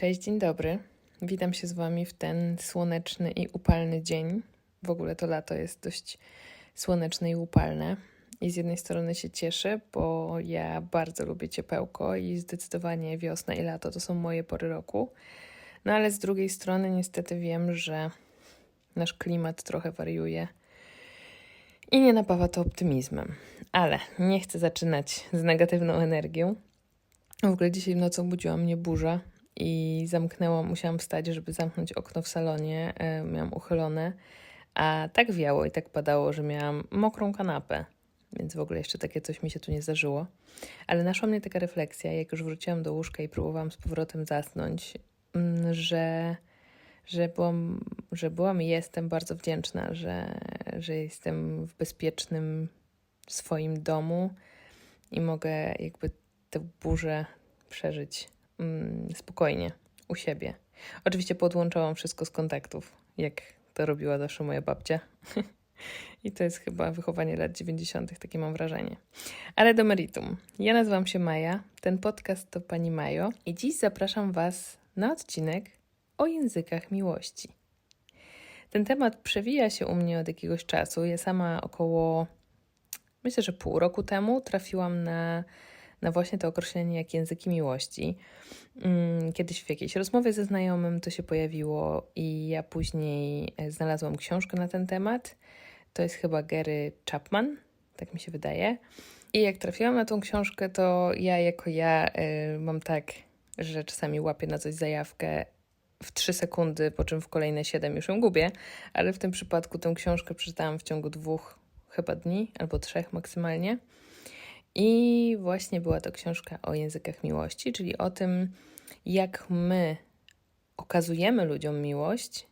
Cześć, dzień dobry. Witam się z Wami w ten słoneczny i upalny dzień. W ogóle to lato jest dość słoneczne i upalne. I z jednej strony się cieszę, bo ja bardzo lubię ciepełko i zdecydowanie wiosna i lato to są moje pory roku. No ale z drugiej strony niestety wiem, że nasz klimat trochę wariuje i nie napawa to optymizmem. Ale nie chcę zaczynać z negatywną energią. W ogóle dzisiaj w nocy obudziła mnie burza i zamknęłam, musiałam wstać, żeby zamknąć okno w salonie. E, miałam uchylone, a tak wiało i tak padało, że miałam mokrą kanapę. Więc w ogóle jeszcze takie coś mi się tu nie zdarzyło. Ale naszła mnie taka refleksja, jak już wróciłam do łóżka i próbowałam z powrotem zasnąć, mm, że, że, byłam, że byłam i jestem bardzo wdzięczna, że, że jestem w bezpiecznym swoim domu i mogę jakby tę burzę przeżyć mm, spokojnie u siebie. Oczywiście podłączałam wszystko z kontaktów, jak to robiła zawsze moja babcia. I to jest chyba wychowanie lat 90., takie mam wrażenie. Ale do meritum. Ja nazywam się Maja, ten podcast to Pani Majo i dziś zapraszam Was na odcinek o językach miłości. Ten temat przewija się u mnie od jakiegoś czasu. Ja sama około, myślę, że pół roku temu trafiłam na na właśnie to określenie jak języki miłości. Mm, kiedyś w jakiejś rozmowie ze znajomym to się pojawiło i ja później e, znalazłam książkę na ten temat. To jest chyba Gary Chapman, tak mi się wydaje. I jak trafiłam na tą książkę, to ja jako ja y, mam tak, że czasami łapię na coś zajawkę w 3 sekundy, po czym w kolejne 7 już ją gubię, ale w tym przypadku tę książkę przeczytałam w ciągu dwóch chyba dni albo trzech maksymalnie. I właśnie była to książka o językach miłości, czyli o tym, jak my okazujemy ludziom miłość,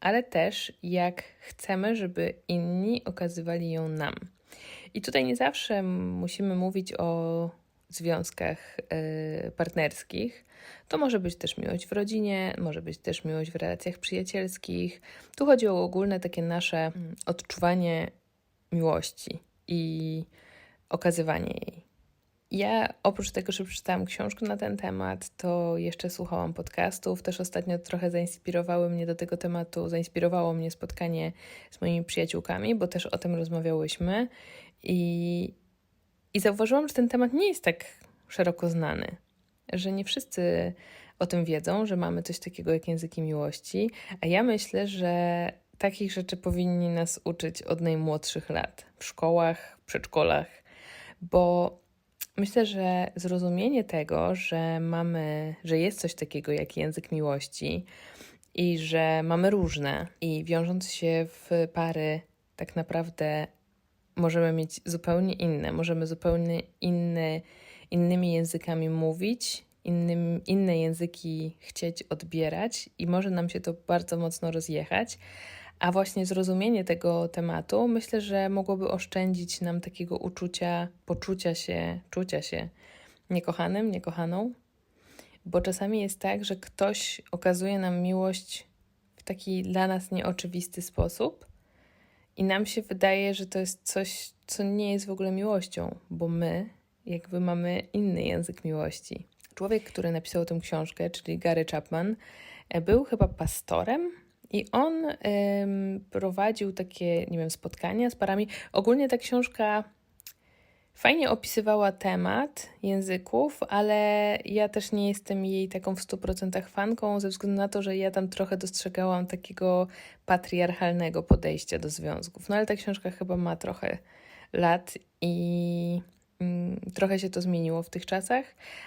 ale też jak chcemy, żeby inni okazywali ją nam. I tutaj nie zawsze musimy mówić o związkach y, partnerskich. To może być też miłość w rodzinie, może być też miłość w relacjach przyjacielskich. Tu chodzi o ogólne takie nasze mm, odczuwanie miłości i okazywanie jej. Ja oprócz tego, że przeczytałam książkę na ten temat, to jeszcze słuchałam podcastów. Też ostatnio trochę zainspirowały mnie do tego tematu, zainspirowało mnie spotkanie z moimi przyjaciółkami, bo też o tym rozmawiałyśmy. I, i zauważyłam, że ten temat nie jest tak szeroko znany, że nie wszyscy o tym wiedzą, że mamy coś takiego jak języki miłości, a ja myślę, że takich rzeczy powinni nas uczyć od najmłodszych lat w szkołach, przedszkolach bo myślę, że zrozumienie tego, że mamy, że jest coś takiego jak język miłości i że mamy różne i wiążąc się w pary, tak naprawdę możemy mieć zupełnie inne, możemy zupełnie inne, innymi językami mówić, innym, inne języki chcieć odbierać i może nam się to bardzo mocno rozjechać. A właśnie zrozumienie tego tematu myślę, że mogłoby oszczędzić nam takiego uczucia, poczucia się, czucia się niekochanym, niekochaną, bo czasami jest tak, że ktoś okazuje nam miłość w taki dla nas nieoczywisty sposób i nam się wydaje, że to jest coś, co nie jest w ogóle miłością, bo my jakby mamy inny język miłości. Człowiek, który napisał tę książkę, czyli Gary Chapman, był chyba pastorem i on ym, prowadził takie, nie wiem, spotkania z parami. Ogólnie ta książka fajnie opisywała temat języków, ale ja też nie jestem jej taką w 100% fanką, ze względu na to, że ja tam trochę dostrzegałam takiego patriarchalnego podejścia do związków. No ale ta książka chyba ma trochę lat i trochę się to zmieniło w tych czasach,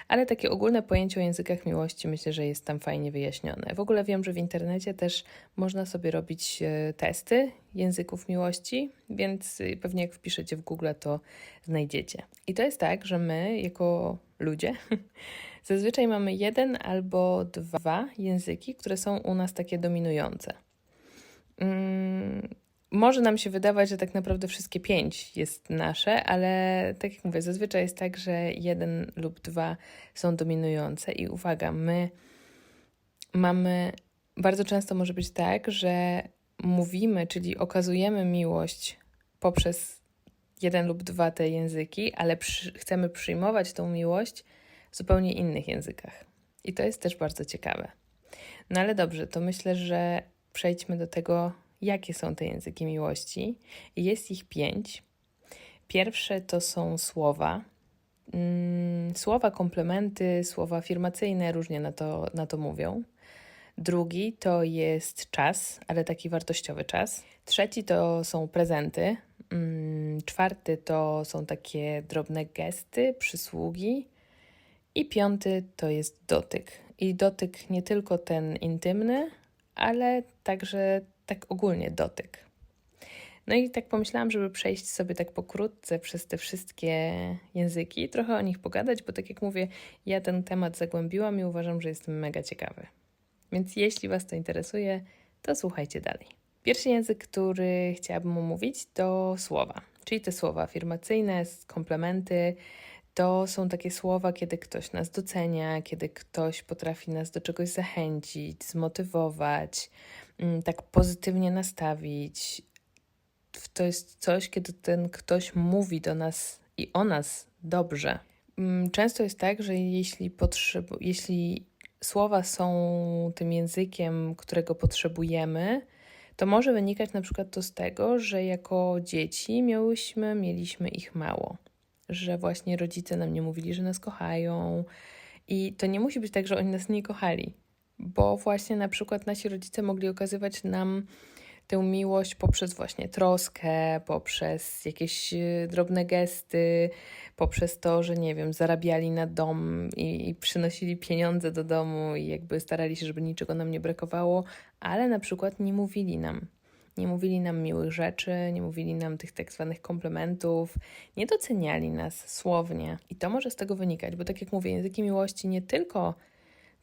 ale takie ogólne pojęcie o językach miłości myślę, że jest tam fajnie wyjaśnione. W ogóle wiem, że w internecie też można sobie robić e, testy języków miłości, więc y, pewnie jak wpiszecie w Google, to znajdziecie. I to jest tak, że my jako ludzie zazwyczaj mamy jeden albo dwa języki, które są u nas takie dominujące. Mm, może nam się wydawać, że tak naprawdę wszystkie pięć jest nasze, ale tak jak mówię, zazwyczaj jest tak, że jeden lub dwa są dominujące. I uwaga, my mamy, bardzo często może być tak, że mówimy, czyli okazujemy miłość poprzez jeden lub dwa te języki, ale przy, chcemy przyjmować tą miłość w zupełnie innych językach. I to jest też bardzo ciekawe. No ale dobrze, to myślę, że przejdźmy do tego, jakie są te języki miłości. Jest ich pięć. Pierwsze to są słowa. Mm, słowa, komplementy, słowa afirmacyjne, różnie na to, na to mówią. Drugi to jest czas, ale taki wartościowy czas. Trzeci to są prezenty. Mm, czwarty to są takie drobne gesty, przysługi. I piąty to jest dotyk. I dotyk nie tylko ten intymny, ale także tak ogólnie dotyk. No i tak pomyślałam, żeby przejść sobie tak pokrótce przez te wszystkie języki, trochę o nich pogadać, bo tak jak mówię, ja ten temat zagłębiłam i uważam, że jest mega ciekawy. Więc jeśli Was to interesuje, to słuchajcie dalej. Pierwszy język, który chciałabym omówić, to słowa, czyli te słowa afirmacyjne, komplementy. To są takie słowa, kiedy ktoś nas docenia, kiedy ktoś potrafi nas do czegoś zachęcić, zmotywować, mm, tak pozytywnie nastawić. To jest coś, kiedy ten ktoś mówi do nas i o nas dobrze. Mm, często jest tak, że jeśli, jeśli słowa są tym językiem, którego potrzebujemy, to może wynikać na przykład to z tego, że jako dzieci miałyśmy, mieliśmy ich mało. Że właśnie rodzice nam nie mówili, że nas kochają. I to nie musi być tak, że oni nas nie kochali, bo właśnie na przykład nasi rodzice mogli okazywać nam tę miłość poprzez właśnie troskę, poprzez jakieś y, drobne gesty, poprzez to, że nie wiem, zarabiali na dom i, i, przynosili pieniądze do domu i jakby starali się, żeby niczego nam nie brakowało, ale na przykład nie mówili nam. Nie mówili nam miłych rzeczy, nie mówili nam tych tak zwanych komplementów, nie doceniali nas słownie. I to może z tego wynikać, bo tak jak mówię, języki miłości nie tylko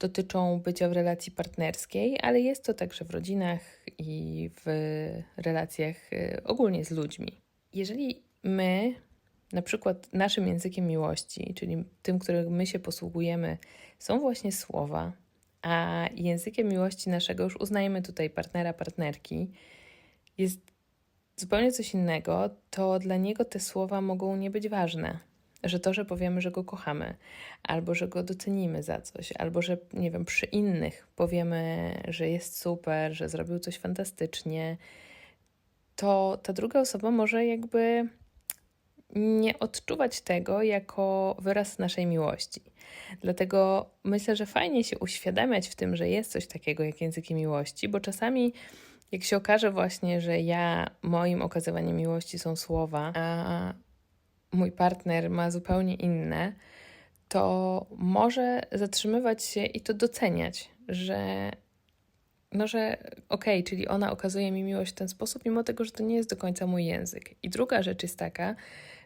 dotyczą bycia w relacji partnerskiej, ale jest to także w rodzinach i w relacjach y, ogólnie z ludźmi. Jeżeli my, na przykład naszym językiem miłości, czyli tym, którym my się posługujemy, są właśnie słowa, a językiem miłości naszego, już uznajemy tutaj partnera, partnerki, jest zupełnie coś innego, to dla niego te słowa mogą nie być ważne że to, że powiemy, że go kochamy, albo że go docenimy za coś, albo że, nie wiem, przy innych powiemy, że jest super, że zrobił coś fantastycznie, to ta druga osoba może jakby nie odczuwać tego jako wyraz naszej miłości. Dlatego myślę, że fajnie się uświadamiać w tym, że jest coś takiego jak języki miłości, bo czasami jak się okaże właśnie, że ja, moim okazywaniem miłości są słowa, a mój partner ma zupełnie inne, to może zatrzymywać się i to doceniać, że no, że okej, okay, czyli ona okazuje mi miłość w ten sposób, mimo tego, że to nie jest do końca mój język. I druga rzecz jest taka,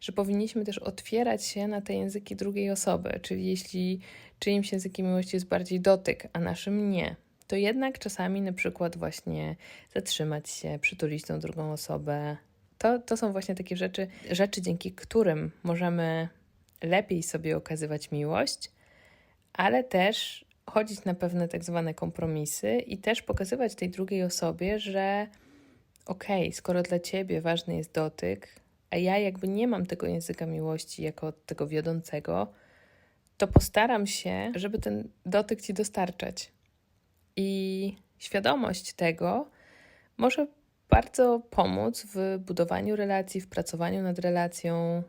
że powinniśmy też otwierać się na te języki drugiej osoby, czyli jeśli czyimś językiem miłości jest bardziej dotyk, a naszym nie, to jednak czasami na przykład właśnie zatrzymać się, przytulić tą drugą osobę, to, to są właśnie takie rzeczy, rzeczy, dzięki którym możemy lepiej sobie okazywać miłość, ale też chodzić na pewne tak zwane kompromisy i też pokazywać tej drugiej osobie, że okej, okay, skoro dla ciebie ważny jest dotyk, a ja jakby nie mam tego języka miłości jako tego wiodącego, to postaram się, żeby ten dotyk ci dostarczać. I świadomość tego może bardzo pomóc w budowaniu relacji, w pracowaniu nad relacją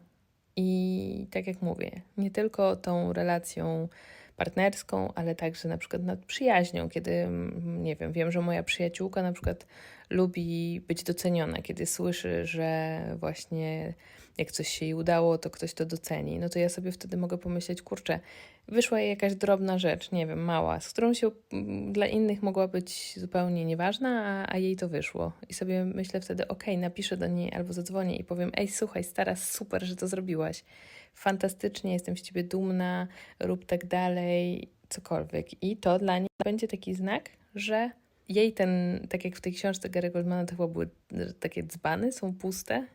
i tak jak mówię, nie tylko tą relacją partnerską, ale także na przykład nad przyjaźnią, kiedy, mm, nie wiem, wiem, że moja przyjaciółka na przykład lubi być doceniona, kiedy słyszy, że właśnie jak coś się jej udało, to ktoś to doceni, no to ja sobie wtedy mogę pomyśleć, kurczę, wyszła jej jakaś drobna rzecz, nie wiem, mała, z którą się mm, dla innych mogła być zupełnie nieważna, a, a jej to wyszło. I sobie myślę wtedy, okej, okay, napiszę do niej albo zadzwonię i powiem, ej, słuchaj, stara, super, że to zrobiłaś. Fantastycznie, jestem z ciebie dumna, rób tak dalej, cokolwiek. I to dla niej będzie taki znak, że jej ten, tak jak w tej książce Gary Goldmana, to chyba były takie dzbany, są puste,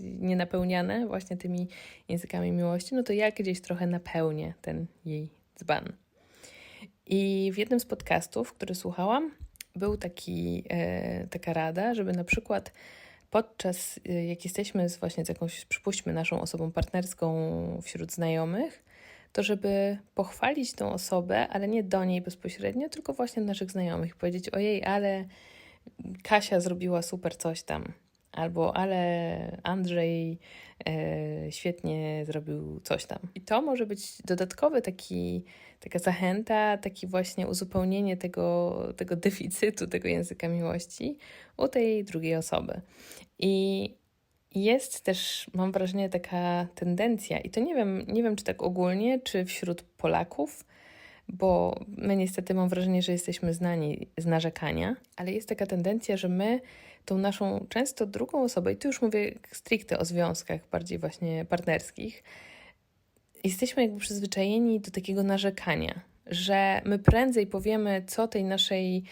nienapełniane właśnie tymi językami miłości, no to ja gdzieś trochę napełnię ten jej dzban. I w jednym z podcastów, który słuchałam, był taki, e, taka rada, żeby na przykład podczas, e, jak jesteśmy z właśnie z jakąś, przypuśćmy, naszą osobą partnerską wśród znajomych, to żeby pochwalić tą osobę, ale nie do niej bezpośrednio, tylko właśnie naszych znajomych. Powiedzieć, ojej, ale Kasia zrobiła super coś tam. Albo ale Andrzej e, świetnie zrobił coś tam. I to może być dodatkowy taki, taka zachęta, taki właśnie uzupełnienie tego, tego deficytu, tego języka miłości u tej drugiej osoby. I jest też, mam wrażenie, taka tendencja, i to nie wiem, nie wiem czy tak ogólnie, czy wśród Polaków, bo my niestety mam wrażenie, że jesteśmy znani z narzekania, ale jest taka tendencja, że my tą naszą często drugą osobę, i tu już mówię stricte o związkach bardziej właśnie partnerskich, jesteśmy jakby przyzwyczajeni do takiego narzekania, że my prędzej powiemy, co tej naszej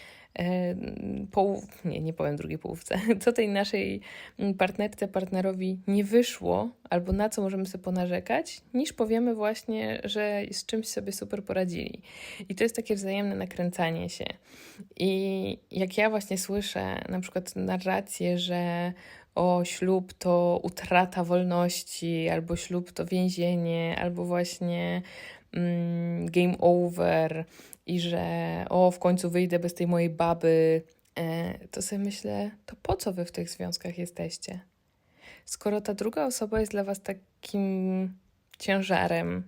poł... nie, nie powiem drugiej połówce, co tej naszej partnerce, partnerowi nie wyszło, albo na co możemy sobie ponarzekać, niż powiemy właśnie, że z czymś sobie super poradzili. I to jest takie wzajemne nakręcanie się. I jak ja właśnie słyszę na przykład narrację, że o ślub to utrata wolności, albo ślub to więzienie, albo właśnie mm, game over i że o w końcu wyjdę bez tej mojej baby, e, to sobie myślę, to po co wy w tych związkach jesteście? Skoro ta druga osoba jest dla was takim ciężarem,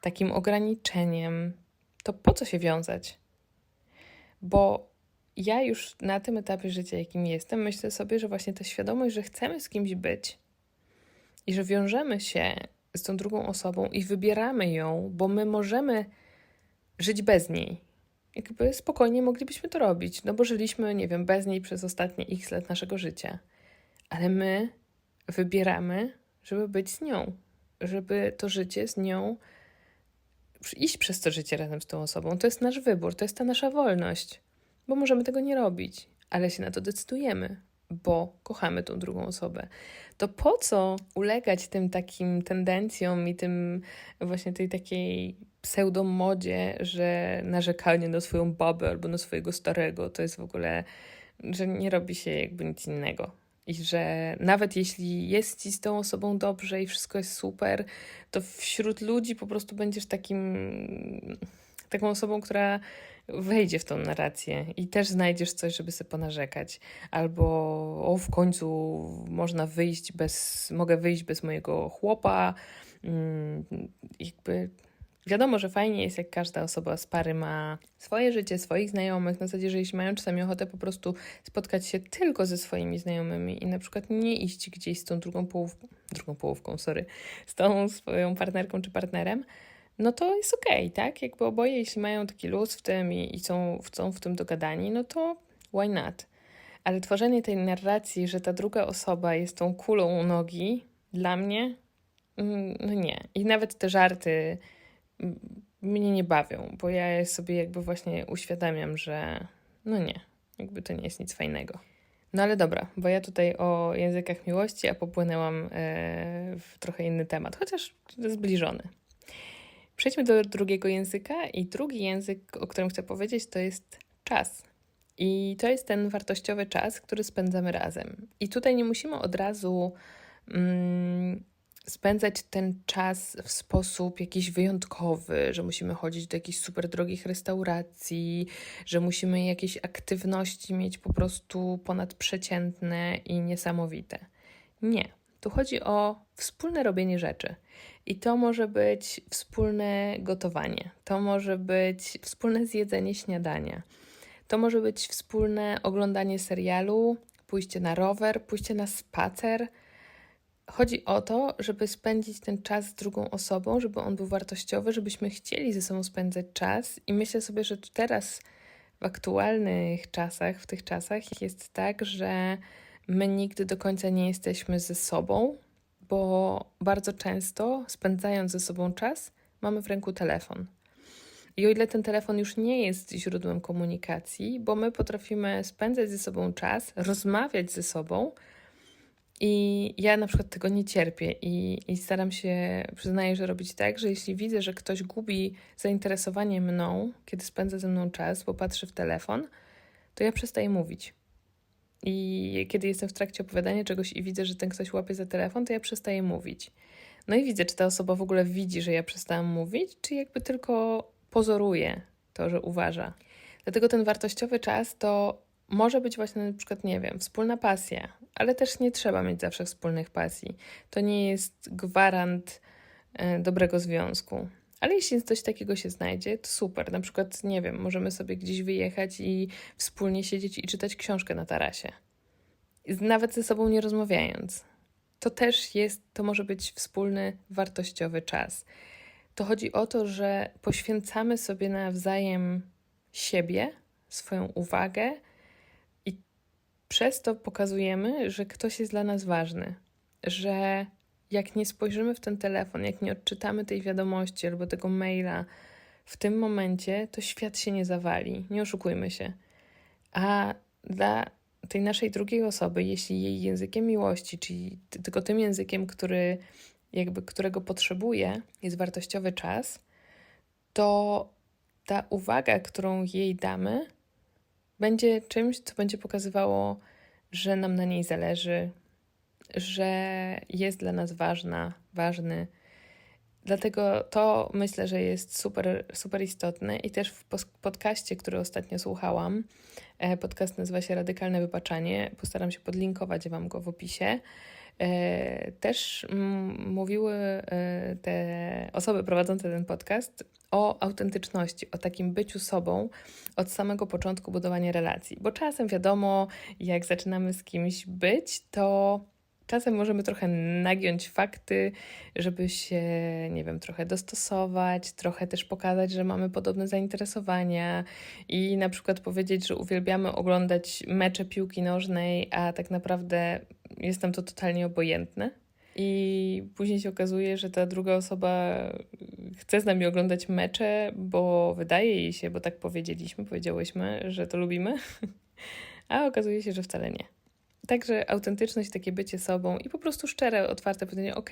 takim ograniczeniem, to po co się wiązać? Bo ja już na tym etapie życia, jakim jestem, myślę sobie, że właśnie ta świadomość, że chcemy z kimś być i że wiążemy się z tą drugą osobą i wybieramy ją, bo my możemy żyć bez niej. Jakby spokojnie moglibyśmy to robić, no bo żyliśmy, nie wiem, bez niej przez ostatnie x lat naszego życia. Ale my wybieramy, żeby być z nią, żeby to życie z nią iść przez to życie razem z tą osobą. To jest nasz wybór, to jest ta nasza wolność bo możemy tego nie robić, ale się na to decydujemy, bo kochamy tą drugą osobę. To po co ulegać tym takim tendencjom i tym właśnie tej takiej pseudomodzie, że narzekanie na swoją babę albo na swojego starego to jest w ogóle, że nie robi się jakby nic innego. I że nawet jeśli jest ci z tą osobą dobrze i wszystko jest super, to wśród ludzi po prostu będziesz takim, taką osobą, która wejdzie w tą narrację i też znajdziesz coś, żeby sobie ponarzekać. Albo o, w końcu można wyjść bez, mogę wyjść bez mojego chłopa. Hmm, jakby wiadomo, że fajnie jest, jak każda osoba z pary ma swoje życie, swoich znajomych. Na zasadzie, że jeśli mają czasami ochotę po prostu spotkać się tylko ze swoimi znajomymi i na przykład nie iść gdzieś z tą drugą połówką, drugą połówką, sorry, z tą swoją partnerką czy partnerem, no to jest okej, okay, tak? Jakby oboje, jeśli mają taki luz w tym i, i są, są w tym dogadani, no to why not? Ale tworzenie tej narracji, że ta druga osoba jest tą kulą u nogi, dla mnie, mm, no nie. I nawet te żarty mnie nie bawią, bo ja sobie jakby właśnie uświadamiam, że no nie, jakby to nie jest nic fajnego. No ale dobra, bo ja tutaj o językach miłości, a popłynęłam e, w trochę inny temat, chociaż zbliżony. Przejdźmy do drugiego języka i drugi język, o którym chcę powiedzieć, to jest czas. I to jest ten wartościowy czas, który spędzamy razem. I tutaj nie musimy od razu mm, spędzać ten czas w sposób jakiś wyjątkowy, że musimy chodzić do jakichś super drogich restauracji, że musimy jakieś aktywności mieć po prostu ponadprzeciętne i niesamowite. Nie. Tu chodzi o wspólne robienie rzeczy. I to może być wspólne gotowanie, to może być wspólne zjedzenie śniadania, to może być wspólne oglądanie serialu, pójście na rower, pójście na spacer. Chodzi o to, żeby spędzić ten czas z drugą osobą, żeby on był wartościowy, żebyśmy chcieli ze sobą spędzać czas. I myślę sobie, że teraz, w aktualnych czasach, w tych czasach, jest tak, że my nigdy do końca nie jesteśmy ze sobą, bo bardzo często spędzając ze sobą czas, mamy w ręku telefon. I o ile ten telefon już nie jest źródłem komunikacji, bo my potrafimy spędzać ze sobą czas, rozmawiać ze sobą, i ja na przykład tego nie cierpię i, i staram się, przyznaję, że robić tak, że jeśli widzę, że ktoś gubi zainteresowanie mną, kiedy spędza ze mną czas, bo patrzy w telefon, to ja przestaję mówić. I kiedy jestem w trakcie opowiadania czegoś i widzę, że ten ktoś łapie za telefon, to ja przestaję mówić. No i widzę, czy ta osoba w ogóle widzi, że ja przestałam mówić, czy jakby tylko pozoruje to, że uważa. Dlatego ten wartościowy czas to może być właśnie na przykład, nie wiem, wspólna pasja, ale też nie trzeba mieć zawsze wspólnych pasji. To nie jest gwarant e, dobrego związku. Ale jeśli coś takiego się znajdzie, to super. Na przykład, nie wiem, możemy sobie gdzieś wyjechać i wspólnie siedzieć i czytać książkę na tarasie. Nawet ze sobą nie rozmawiając. To też jest, to może być wspólny, wartościowy czas. To chodzi o to, że poświęcamy sobie nawzajem siebie, swoją uwagę przez to pokazujemy, że ktoś jest dla nas ważny, że jak nie spojrzymy w ten telefon, jak nie odczytamy tej wiadomości albo tego maila w tym momencie, to świat się nie zawali. Nie oszukujmy się. A dla tej naszej drugiej osoby, jeśli jej językiem miłości, czyli tylko tym językiem, który jakby którego potrzebuje, jest wartościowy czas, to ta uwaga, którą jej damy, będzie czymś, co będzie pokazywało, że nam na niej zależy, że jest dla nas ważna, ważny. Dlatego to myślę, że jest super, super istotne i też w podcaście, który ostatnio słuchałam, e, podcast nazywa się Radykalne Wybaczanie, postaram się podlinkować Wam go w opisie. E, też mówiły e, te osoby prowadzące ten podcast o autentyczności, o takim byciu sobą od samego początku budowania relacji. Bo czasem wiadomo, jak zaczynamy z kimś być, to czasem możemy trochę nagiąć fakty, żeby się, nie wiem, trochę dostosować, trochę też pokazać, że mamy podobne zainteresowania i na przykład powiedzieć, że uwielbiamy oglądać mecze piłki nożnej, a tak naprawdę jest nam to totalnie obojętne. I później się okazuje, że ta druga osoba chce z nami oglądać mecze, bo wydaje jej się, bo tak powiedzieliśmy, powiedziałyśmy, że to lubimy, a okazuje się, że wcale nie. Także autentyczność, takie bycie sobą i po prostu szczere, otwarte powiedzenie: OK,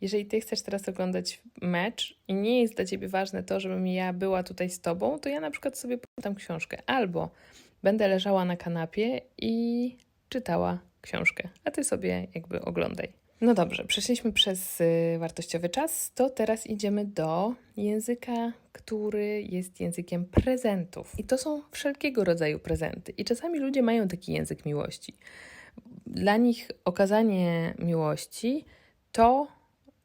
jeżeli ty chcesz teraz oglądać mecz i nie jest dla ciebie ważne to, żebym ja była tutaj z tobą, to ja na przykład sobie poczytam książkę albo będę leżała na kanapie i czytała książkę, a ty sobie jakby oglądaj. No dobrze, przeszliśmy przez y, wartościowy czas, to teraz idziemy do języka, który jest językiem prezentów. I to są wszelkiego rodzaju prezenty. I czasami ludzie mają taki język miłości. Dla nich okazanie miłości to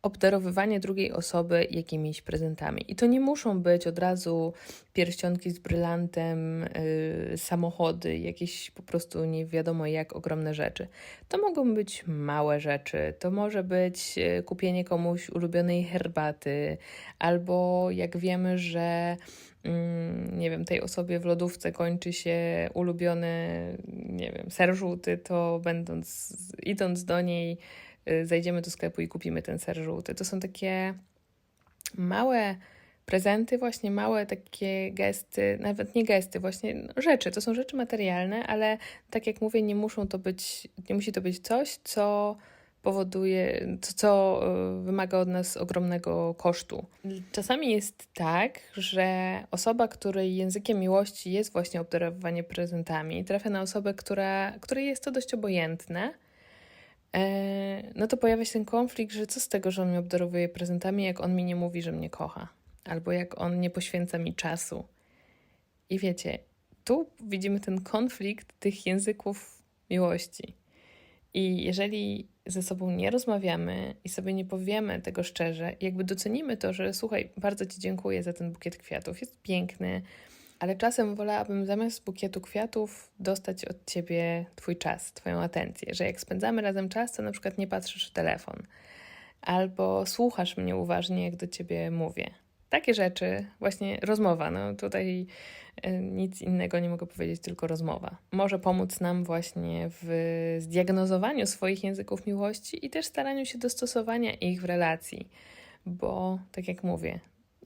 obdarowywanie drugiej osoby jakimiś prezentami. I to nie muszą być od razu pierścionki z brylantem, yy, samochody, jakieś po prostu nie wiadomo jak ogromne rzeczy. To mogą być małe rzeczy, to może być yy, kupienie komuś ulubionej herbaty, albo jak wiemy, że nie wiem, tej osobie w lodówce kończy się ulubiony, nie wiem, ser żółty, to będąc, idąc do niej, Y, zajdziemy do sklepu i kupimy ten ser żółty. To są takie małe prezenty, właśnie małe takie gesty, nawet nie gesty, właśnie no, rzeczy. To są rzeczy materialne, ale tak jak mówię, nie muszą to być, nie musi to być coś, co powoduje, co, co y, wymaga od nas ogromnego kosztu. Czasami jest tak, że osoba, której językiem miłości jest właśnie obdarowywanie prezentami, trafia na osobę, która, której jest to dość obojętne E, no to pojawia się ten konflikt, że co z tego, że on mnie obdarowuje prezentami, jak on mi nie mówi, że mnie kocha, albo jak on nie poświęca mi czasu. I wiecie, tu widzimy ten konflikt tych języków miłości. I jeżeli ze sobą nie rozmawiamy i sobie nie powiemy tego szczerze, jakby docenimy to, że słuchaj, bardzo Ci dziękuję za ten bukiet kwiatów, jest piękny, ale czasem wolałabym zamiast bukietu kwiatów dostać od ciebie twój czas, twoją atencję, że jak spędzamy razem czas, to na przykład nie patrzysz w telefon albo słuchasz mnie uważnie, jak do ciebie mówię. Takie rzeczy, właśnie rozmowa, no tutaj e, nic innego nie mogę powiedzieć, tylko rozmowa. Może pomóc nam właśnie w zdiagnozowaniu swoich języków miłości i też staraniu się dostosowania ich w relacji, bo tak jak mówię,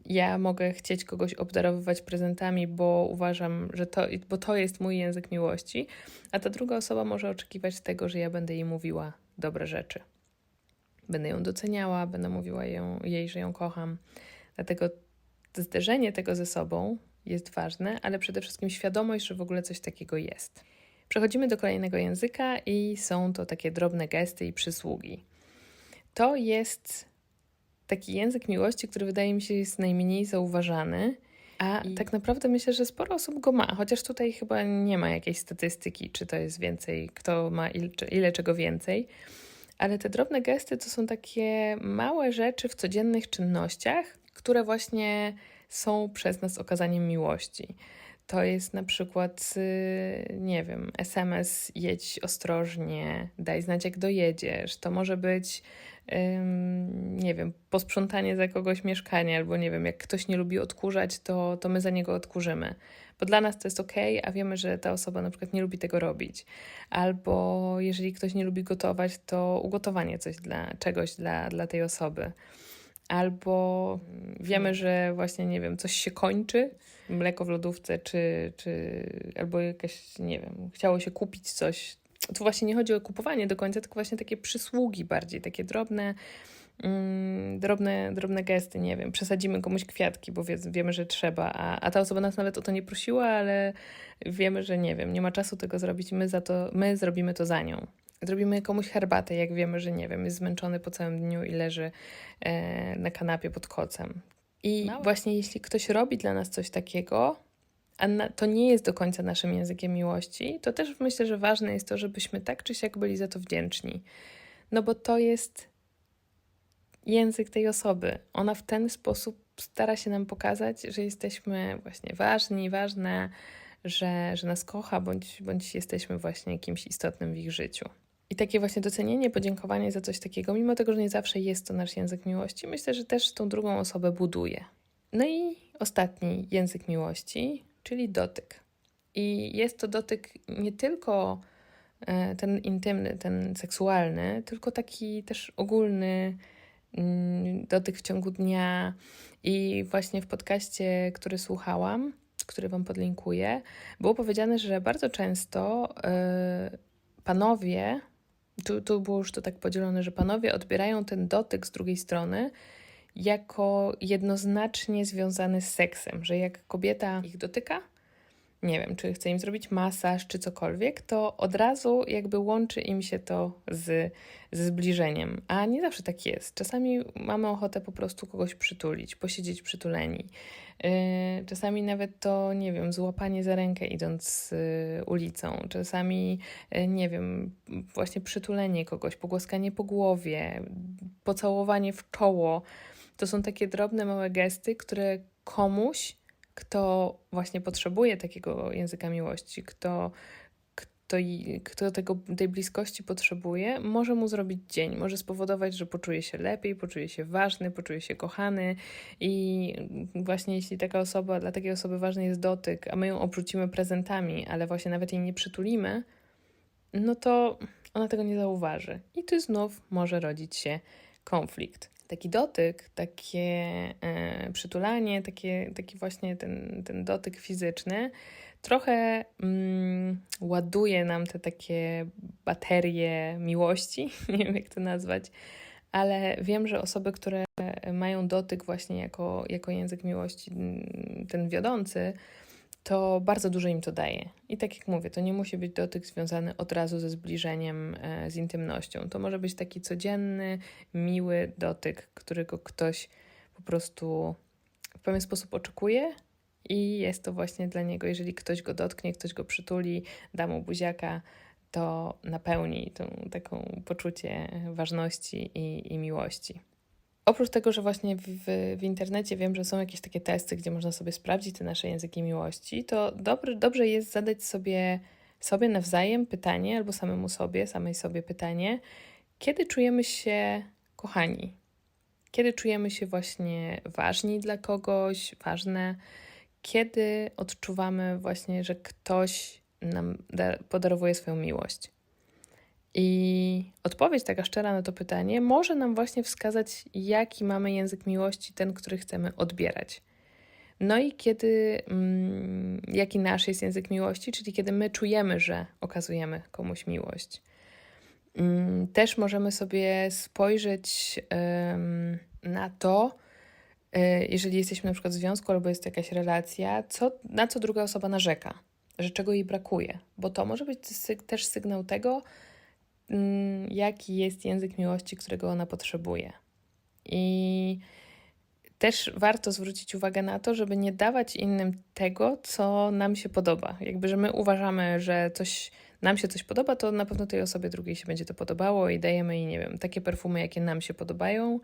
ja mogę chcieć kogoś obdarowywać prezentami, bo uważam, że to, bo to jest mój język miłości, a ta druga osoba może oczekiwać tego, że ja będę jej mówiła dobre rzeczy. Będę ją doceniała, będę mówiła ją, jej, że ją kocham. Dlatego zderzenie tego ze sobą jest ważne, ale przede wszystkim świadomość, że w ogóle coś takiego jest. Przechodzimy do kolejnego języka i są to takie drobne gesty i przysługi. To jest taki język miłości, który wydaje mi się jest najmniej zauważany. A tak naprawdę myślę, że sporo osób go ma, chociaż tutaj chyba nie ma jakiejś statystyki, czy to jest więcej, kto ma ile, ile czego więcej. Ale te drobne gesty to są takie małe rzeczy w codziennych czynnościach, które właśnie są przez nas okazaniem miłości. To jest na przykład, y, nie wiem, SMS, jedź ostrożnie, daj znać, jak dojedziesz. To może być, nie wiem, posprzątanie za kogoś mieszkania, albo nie wiem, jak ktoś nie lubi odkurzać, to, to my za niego odkurzymy. Bo dla nas to jest ok, a wiemy, że ta osoba na przykład nie lubi tego robić. Albo jeżeli ktoś nie lubi gotować, to ugotowanie coś dla czegoś dla, dla tej osoby albo wiemy, że właśnie, nie wiem, coś się kończy, mleko w lodówce, czy, czy albo jakaś, nie wiem, chciało się kupić coś. Tu właśnie nie chodzi o kupowanie do końca, tylko właśnie takie przysługi bardziej, takie drobne, mm, drobne, drobne gesty, nie wiem, przesadzimy komuś kwiatki, bo wie, wiemy, że trzeba, a, a ta osoba nas nawet o to nie prosiła, ale wiemy, że nie wiem, nie ma czasu tego zrobić, my za to, my zrobimy to za nią. Zrobimy komuś herbatę, jak wiemy, że nie wiem, jest zmęczony po całym dniu i leży e, na kanapie pod kocem. I właśnie jeśli ktoś robi dla nas coś takiego, a na, to nie jest do końca naszym językiem miłości, to też myślę, że ważne jest to, żebyśmy tak czy siak byli za to wdzięczni. No bo to jest język tej osoby. Ona w ten sposób stara się nam pokazać, że jesteśmy właśnie ważni, ważne, że, że nas kocha, bądź, bądź jesteśmy właśnie kimś istotnym w ich życiu. I takie właśnie docenienie, podziękowanie za coś takiego, mimo tego, że nie zawsze jest to nasz język miłości, myślę, że też tą drugą osobę buduje. No i ostatni język miłości, czyli dotyk. I jest to dotyk nie tylko e, ten intymny, ten seksualny, tylko taki też ogólny mm, dotyk w ciągu dnia. I właśnie w podcaście, który słuchałam, który Wam podlinkuję, było powiedziane, że bardzo często yy, panowie tu, tu było już to tak podzielone, że panowie odbierają ten dotyk z drugiej strony jako jednoznacznie związany z seksem, że jak kobieta ich dotyka, nie wiem, czy chce im zrobić masaż, czy cokolwiek, to od razu jakby łączy im się to z, ze zbliżeniem. A nie zawsze tak jest. Czasami mamy ochotę po prostu kogoś przytulić, posiedzieć przytuleni. Yy, czasami nawet to, nie wiem, złapanie za rękę idąc yy, ulicą. Czasami, yy, nie wiem, właśnie przytulenie kogoś, pogłaskanie po głowie, pocałowanie w czoło. To są takie drobne, małe gesty, które komuś kto właśnie potrzebuje takiego języka miłości, kto, kto, kto tego, tej bliskości potrzebuje, może mu zrobić dzień, może spowodować, że poczuje się lepiej, poczuje się ważny, poczuje się kochany. I właśnie jeśli taka osoba, dla takiej osoby ważny jest dotyk, a my ją obrzucimy prezentami, ale właśnie nawet jej nie przytulimy, no to ona tego nie zauważy. I tu znów może rodzić się konflikt taki dotyk, takie e, przytulanie, takie, taki właśnie ten, ten dotyk fizyczny trochę mm, ładuje nam te takie baterie miłości, nie wiem jak to nazwać, ale wiem, że osoby, które mają dotyk właśnie jako, jako język miłości, ten wiodący, to bardzo dużo im to daje. I tak jak mówię, to nie musi być dotyk związany od razu ze zbliżeniem, e, z intymnością. To może być taki codzienny, miły dotyk, którego ktoś po prostu w pewien sposób oczekuje i jest to właśnie dla niego, jeżeli ktoś go dotknie, ktoś go przytuli, da mu buziaka, to napełni tą taką poczucie ważności i, i miłości. Oprócz tego, że właśnie w, w, internecie wiem, że są jakieś takie testy, gdzie można sobie sprawdzić te nasze języki miłości, to dobry, dobrze jest zadać sobie, sobie nawzajem pytanie, albo samemu sobie, samej sobie pytanie, kiedy czujemy się kochani, kiedy czujemy się właśnie ważni dla kogoś, ważne, kiedy odczuwamy właśnie, że ktoś nam da, podarowuje swoją miłość. I odpowiedź taka szczera na to pytanie może nam właśnie wskazać, jaki mamy język miłości, ten, który chcemy odbierać. No i kiedy, mm, jaki nasz jest język miłości, czyli kiedy my czujemy, że okazujemy komuś miłość. Mm, też możemy sobie spojrzeć na to, y, jeżeli jesteśmy na przykład w związku albo jest jakaś relacja, co, na co druga osoba narzeka, że czego jej brakuje, bo to może być też sygnał tego, jaki jest język miłości, którego ona potrzebuje. I też warto zwrócić uwagę na to, żeby nie dawać innym tego, co nam się podoba. Jakby, że my uważamy, że coś nam się coś podoba, to na pewno tej osobie drugiej się będzie to podobało i dajemy jej, nie wiem, takie perfumy, jakie nam się podobają,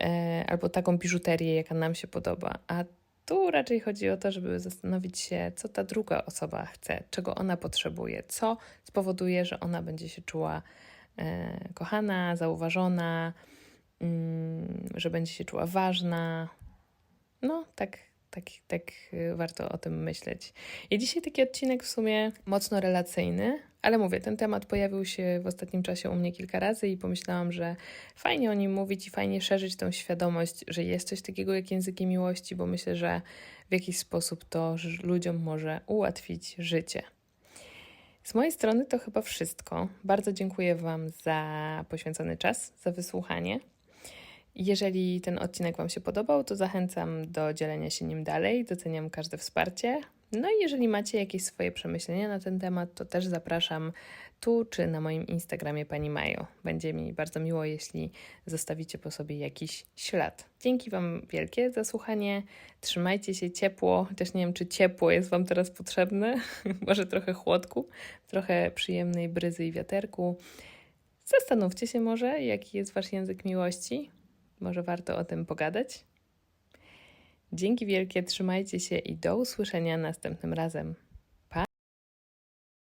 e, albo taką biżuterię, jaka nam się podoba. A tu raczej chodzi o to, żeby zastanowić się, co ta druga osoba chce, czego ona potrzebuje, co spowoduje, że ona będzie się czuła e, kochana, zauważona, mm, że będzie się czuła ważna. No, tak, tak, tak y, warto o tym myśleć. I dzisiaj taki odcinek w sumie mocno relacyjny, ale mówię, ten temat pojawił się w ostatnim czasie u mnie kilka razy i pomyślałam, że fajnie o nim mówić i fajnie szerzyć tą świadomość, że jest coś takiego jak języki miłości, bo myślę, że w jakiś sposób to ludziom może ułatwić życie. Z mojej strony to chyba wszystko. Bardzo dziękuję Wam za poświęcony czas, za wysłuchanie. Jeżeli ten odcinek Wam się podobał, to zachęcam do dzielenia się nim dalej. Doceniam każde wsparcie. No i jeżeli macie jakieś swoje przemyślenia na ten temat, to też zapraszam tu czy na moim Instagramie Pani Majo. Będzie mi bardzo miło, jeśli zostawicie po sobie jakiś ślad. Dzięki Wam wielkie za słuchanie. Trzymajcie się ciepło. Też nie wiem, czy ciepło jest Wam teraz potrzebne. Może trochę chłodku, trochę przyjemnej bryzy i wiaterku. Zastanówcie się może, jaki jest Wasz język miłości. Może warto o tym pogadać? Dzięki wielkie, trzymajcie się i do usłyszenia następnym razem.